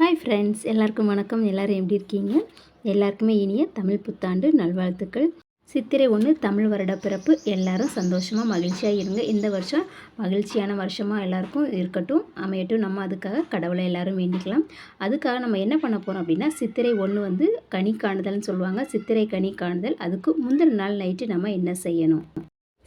Hi friends எல்லாருக்கும் வணக்கம். எல்லோரும் எப்படி இருக்கீங்க? எல்லாருக்குமே இனிய தமிழ் புத்தாண்டு நல்வாழ்த்துக்கள். சித்திரை ஒன்று தமிழ் வருட பிறப்பு. எல்லாரும் சந்தோஷமாக மகிழ்ச்சியாக இருங்க. இந்த வருஷம் மகிழ்ச்சியான வருஷமாக எல்லாருக்கும் இருக்கட்டும். அமையட்டும். நம்ம அதுக்காக கடவுளை எல்லாரும் வேண்டிக்கலாம். அதுக்காக நம்ம என்ன பண்ண போகிறோம் அப்படின்னா சித்திரை ஒன்று வந்து கனி காணுதல்னு சொல்லுவாங்க. சித்திரை கனி காணுதல். அதுக்கு முந்தின நாள் நைட்டு நம்ம என்ன செய்யணும்?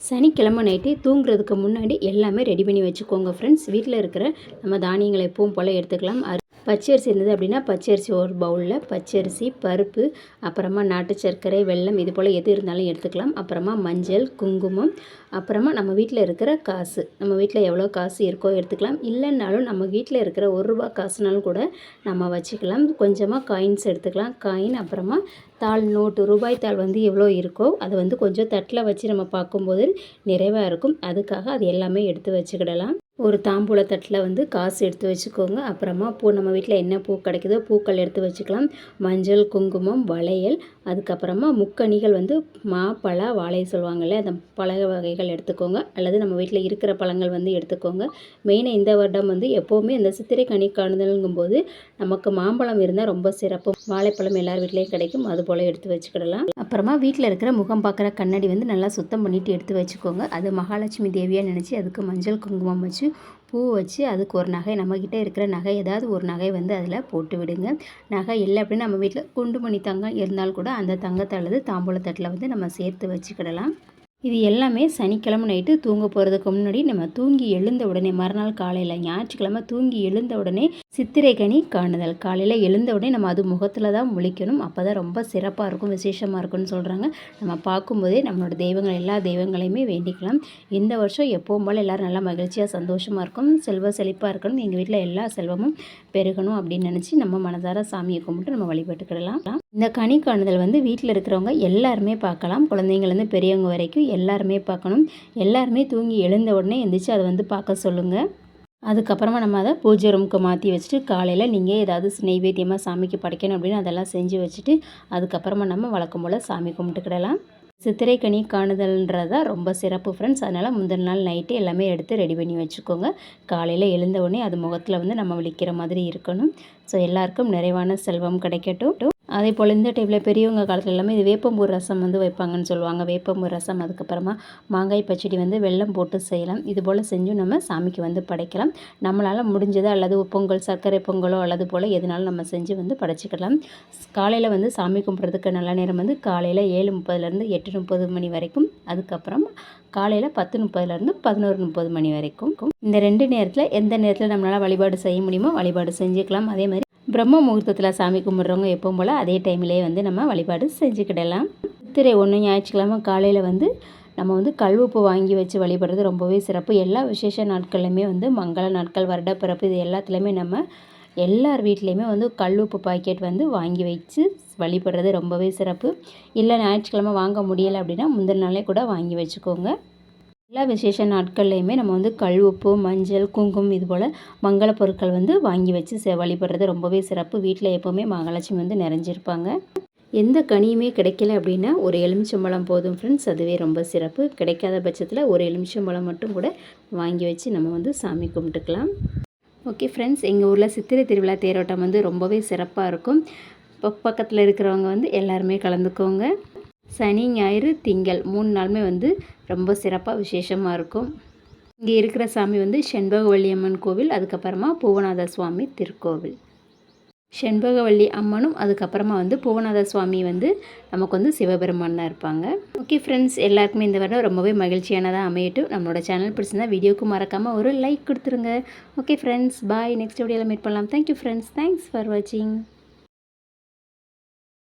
சனிக்கிழமை நைட்டு தூங்குறதுக்கு முன்னாடி எல்லாமே ரெடி பண்ணி வச்சுக்கோங்க ஃப்ரெண்ட்ஸ் வீட்டில் இருக்கிற நம்ம தானியங்களை எப்பவும் போல் எடுத்துக்கலாம். பச்சரிசி இருந்தது அப்படின்னா பச்சரிசி ஒரு பவுலில் பச்சரிசி பருப்பு அப்புறமா நாட்டு சர்க்கரை வெல்லம் இது போல் எது இருந்தாலும் எடுத்துக்கலாம். அப்புறமா மஞ்சள் குங்குமம் அப்புறமா நம்ம வீட்டில் இருக்கிற காசு. நம்ம வீட்டில் எவ்வளோ காசு இருக்கோ எடுத்துக்கலாம். இல்லைன்னாலும் நம்ம வீட்டில் இருக்கிற ஒரு ரூபா காசுனாலும் கூட நம்ம வச்சுக்கலாம். கொஞ்சமாக காயின்ஸ் எடுத்துக்கலாம். காயின் அப்புறமா தாள் நோட்டு ரூபாய் தாள் வந்து எவ்வளோ இருக்கோ அதை வந்து கொஞ்சம் தட்டில் வச்சு நம்ம பார்க்கும்போது நிறைவாக இருக்கும். அதுக்காக அது எல்லாமே எடுத்து வச்சுக்கிடலாம். ஒரு தாம்பூல தட்டில் வந்து காசு எடுத்து வச்சுக்கோங்க. அப்புறமா பூ நம்ம வீட்டில் என்ன பூ கிடைக்குதோ பூக்கள் எடுத்து வச்சுக்கலாம். மஞ்சள் குங்குமம் வளையல். அதுக்கப்புறமா முக்கணிகள் வந்து மா பழ வாழை சொல்லுவாங்கள்ல அந்த பழ வகைகள் எடுத்துக்கோங்க. அல்லது நம்ம வீட்டில் இருக்கிற பழங்கள் வந்து எடுத்துக்கோங்க. மெயினாக இந்த வருடம் வந்து எப்போவுமே இந்த சித்திரை கனி காணுதல்ங்கும்போது நமக்கு மாம்பழம் இருந்தால் ரொம்ப சிறப்பு. வாழைப்பழம் எல்லார் வீட்லேயும் கிடைக்கும். அது போல் எடுத்து வச்சுக்கிடலாம். அப்புறமா வீட்டில் இருக்கிற முகம் பார்க்குற கண்ணாடி வந்து நல்லா சுத்தம் பண்ணிவிட்டு எடுத்து வச்சுக்கோங்க. அது மகாலட்சுமி தேவியாக நினச்சி அதுக்கு மஞ்சள் குங்குமம் வச்சு பூ வச்சு அதுக்கு ஒரு நகை நம்மக்கிட்ட இருக்கிற நகை ஏதாவது ஒரு நகை வந்து அதில் போட்டு விடுங்க. நகை இல்லை அப்படின்னு நம்ம வீட்டில் குண்டுமணி தங்கம் இருந்தால் கூட அந்த தங்கத்தை அல்லது தாம்பூலத்தட்டில் வந்து நம்ம சேர்த்து வச்சுக்கிடலாம். இது எல்லாமே சனிக்கிழமை நைட்டு தூங்க போகிறதுக்கு முன்னாடி நம்ம தூங்கி எழுந்த உடனே மறுநாள் காலையில் ஞாயிற்றுக்கிழமை தூங்கி எழுந்த உடனே சித்திரை கனி காணுதல். காலையில் எழுந்த உடனே நம்ம அது முகத்தில் தான் முழிக்கணும். அப்போ தான் ரொம்ப சிறப்பாக இருக்கும் விசேஷமாக இருக்கும்னு சொல்கிறாங்க நம்ம பார்க்கும்போதே நம்மளோட தெய்வங்கள் எல்லா தெய்வங்களையுமே வேண்டிக்கலாம். இந்த வருஷம் எப்பவும் போல் எல்லோரும் நல்லா மகிழ்ச்சியாக சந்தோஷமாக இருக்கும் செல்வ செழிப்பாக இருக்கணும். எங்கள் வீட்டில் எல்லா செல்வமும் பெருகணும் அப்படின்னு நினச்சி நம்ம மனதார சாமியை கும்பிட்டு நம்ம வழிபட்டுக்கிடலாம். இந்த கனி காணுதல் வந்து வீட்டில் இருக்கிறவங்க எல்லாருமே பார்க்கலாம். குழந்தைங்கள்லேருந்து பெரியவங்க வரைக்கும் எல்லாருமே பார்க்கணும். எல்லாருமே தூங்கி எழுந்த உடனே எந்திரிச்சு அதை வந்து பார்க்க சொல்லுங்கள் அதுக்கப்புறமா நம்ம அதை பூஜை ரூமுக்கு மாற்றி வச்சுட்டு காலையில் நீங்கள் ஏதாவது நெய்வேத்தியமாக சாமிக்கு படைக்கணும் அப்படின்னு அதெல்லாம் செஞ்சு வச்சுட்டு அதுக்கப்புறமா நம்ம வழக்கம் போல் சாமி கும்பிட்டுக்கிடலாம் சித்திரை கனி காணுதல்ன்றதா ரொம்ப சிறப்பு ஃப்ரெண்ட்ஸ் அதனால் முந்தின நாள் நைட்டு எல்லாமே எடுத்து ரெடி பண்ணி வச்சுக்கோங்க. காலையில் எழுந்த உடனே அது முகத்தில் வந்து நம்ம விழிக்கிற மாதிரி இருக்கணும். ஸோ எல்லாருக்கும் நிறைவான செல்வம் கிடைக்கட்டும். அதே போல் இந்த டைப்பில் பெரியவங்க காலத்தில் எல்லாமே இது வேப்பம்பூ ரசம் வந்து வைப்பாங்கன்னு சொல்லுவாங்க. வேப்பம்பூ ரசம் அதுக்கப்புறமா மாங்காய் பச்சடி வந்து வெள்ளம் போட்டு செய்யலாம். இது போல் செஞ்சும் நம்ம சாமிக்கு வந்து படைக்கலாம். நம்மளால் முடிஞ்சது அல்லது பொங்கல் சர்க்கரை பொங்கலோ அல்லது போல் எதுனாலும் நம்ம செஞ்சு வந்து படைச்சிக்கலாம். காலையில் வந்து சாமி கும்பிட்றதுக்கு நல்ல நேரம் வந்து காலையில் ஏழு முப்பதுலேருந்து எட்டு முப்பது மணி வரைக்கும். அதுக்கப்புறம் காலையில் பத்து முப்பதுலேருந்து பதினோரு முப்பது மணி வரைக்கும். இந்த ரெண்டு நேரத்தில் எந்த நேரத்தில் நம்மளால் வழிபாடு செய்ய முடியுமோ வழிபாடு செஞ்சுக்கலாம். அதே மாதிரி பிரம்ம முகூர்த்தத்தில் சாமி கும்பிட்றவங்க எப்பவும் போல் அதே டைம்லேயே வந்து நம்ம வழிபாடு செஞ்சுக்கிடலாம். சித்திரை ஒன்று ஞாயிற்றுக்கிழமை காலையில் வந்து நம்ம வந்து கல்வுப்பு வாங்கி வச்சு வழிபடுறது ரொம்பவே சிறப்பு. எல்லா விசேஷ நாட்கள்லையுமே வந்து மங்கள நாட்கள் வருட பிறப்பு இது எல்லாத்துலேயுமே நம்ம எல்லார் வீட்லேயுமே வந்து கல்லுப்பு பாக்கெட் வந்து வாங்கி வச்சு வழிபடுறது ரொம்பவே சிறப்பு. இல்லை ஞாயிற்றுக்கிழமை வாங்க முடியலை அப்படின்னா முந்தின நாளே கூட வாங்கி வச்சுக்கோங்க. எல்லா விசேஷ நாட்கள்லையுமே நம்ம வந்து கல் உப்பு மஞ்சள் குங்குமம் இது போல் மங்கள பொருட்கள் வந்து வாங்கி வச்சு செ வழிபடுறது ரொம்பவே சிறப்பு. வீட்டில் எப்போவுமே மகாலட்சுமி வந்து நிறைஞ்சிருப்பாங்க. எந்த கனியுமே கிடைக்கல அப்படின்னா ஒரு எலுமிச்சம்பழம் போதும் ஃப்ரெண்ட்ஸ் அதுவே ரொம்ப சிறப்பு. கிடைக்காத பட்சத்தில் ஒரு எலுமிச்சம்பழம் மட்டும் கூட வாங்கி வச்சு நம்ம வந்து சாமி கும்பிட்டுக்கலாம். ஓகே ஃப்ரெண்ட்ஸ் எங்கள் ஊரில் சித்திரை திருவிழா தேரோட்டம் வந்து ரொம்பவே சிறப்பாக இருக்கும். பக்கத்தில் இருக்கிறவங்க வந்து எல்லாருமே கலந்துக்கோங்க. சனி ஞாயிறு திங்கள் மூணு நாளுமே வந்து ரொம்ப சிறப்பாக விசேஷமாக இருக்கும். இங்கே இருக்கிற சாமி வந்து செண்பகவல்லி அம்மன் கோவில் அதுக்கப்புறமா பூவநாத சுவாமி திருக்கோவில். செண்பகவல்லி அம்மனும் அதுக்கப்புறமா வந்து பூவநாத சுவாமி வந்து நமக்கு வந்து சிவபெருமானாக இருப்பாங்க. ஓகே ஃப்ரெண்ட்ஸ் எல்லாருக்குமே இந்த வருடம் ரொம்பவே மகிழ்ச்சியானதாக அமையட்டும். நம்மளோட சேனல் பிடிச்சிருந்தா வீடியோக்கு மறக்காமல் ஒரு லைக் கொடுத்துருங்க. Okay friends bye. நெக்ஸ்ட் வீடியோவில் மீட் பண்ணலாம். Thank you friends thanks for வாட்சிங்